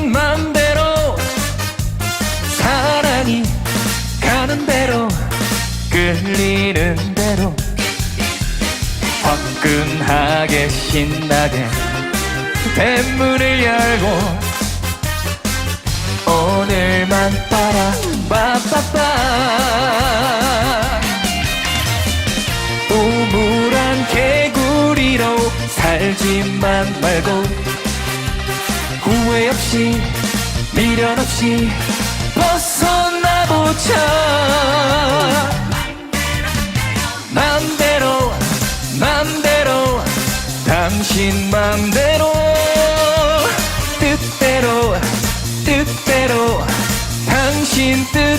당신 맘대로 사랑이 가는 대로 끌리는 대로 화끈하게 신나게 대문을 열고 오늘만 따라 빠빠빠. 우물한 개구리로 살지만 말고 후회 없이 미련 없이 벗어나보자. 맘대로 맘대로 당신 맘대로. 뜻대로 뜻대로 당신 뜻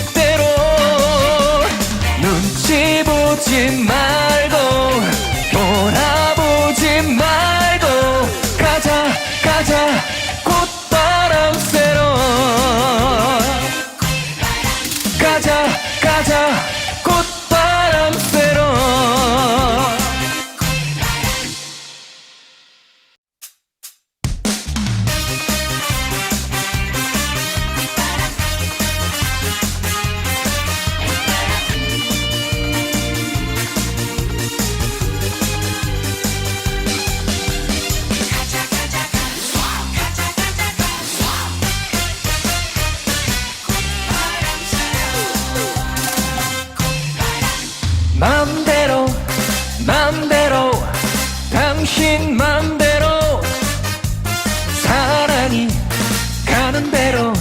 가는 대로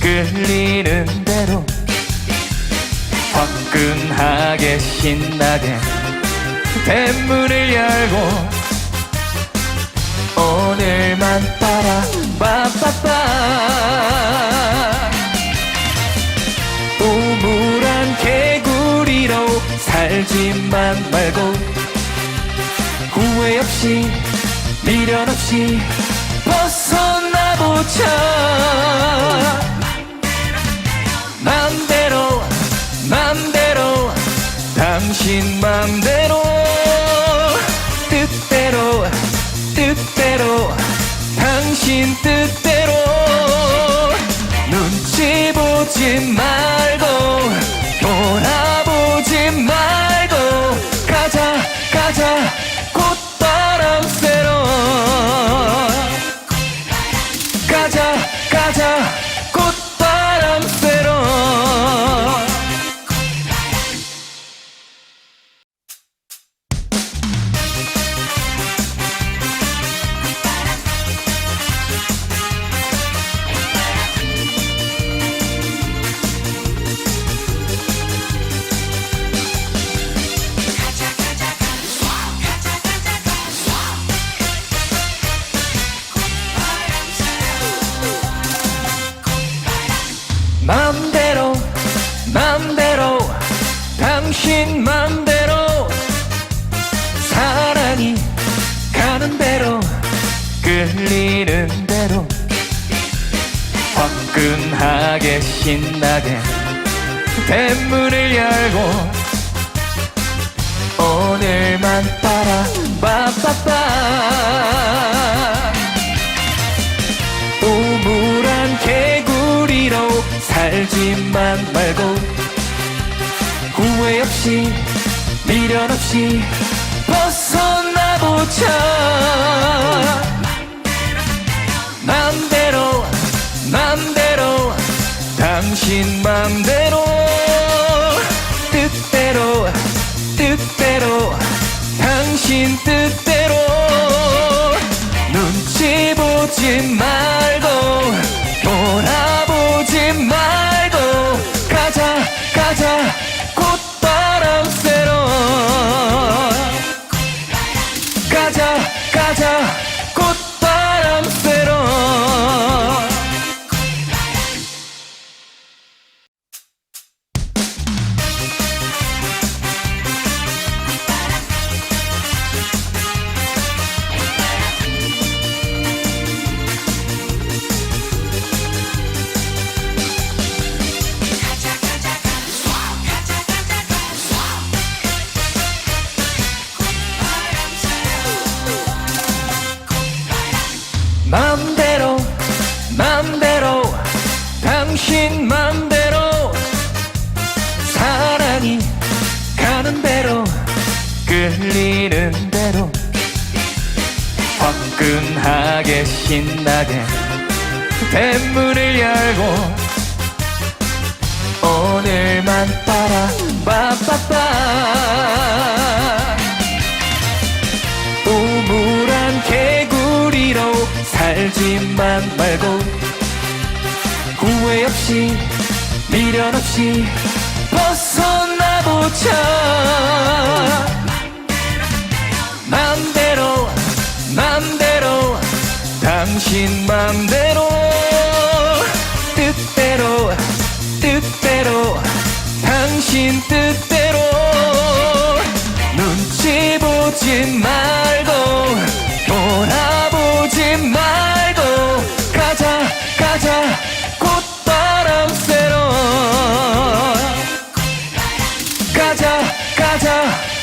끌리는 대로 화끈하게 신나게 대문을 열고 오늘만 따라 빠빠빠 우물한 개구리로 살지만 말고 후회 없이 미련 없이 벗어나보자. 맘대로 맘대로 당신 맘대로 맘대로 맘대로 당신 맘대로. 사랑이 가는 대로 끌리는 대로. 화끈하게 신나게 대문을 열고 오늘만 따라 빠빠빠 말고 후회 없이 미련 없이 벗어나보자. 맘대로 맘대로 당신 맘대로 뜻대로 뜻대로 당신 뜻대로. 눈치 보지 말고 당신 맘대로 사랑이 들리는 대로 화끈하게 신나게 대문을 열고 오늘만 따라 빠빠빠. 우물한 개구리로 살지만 말고 없이 미련 없이 벗어나보자. 맘대로 맘대로 당신 맘대로. 뜻대로 뜻대로 당신 뜻대로. 눈치 보지 말고 가자 가자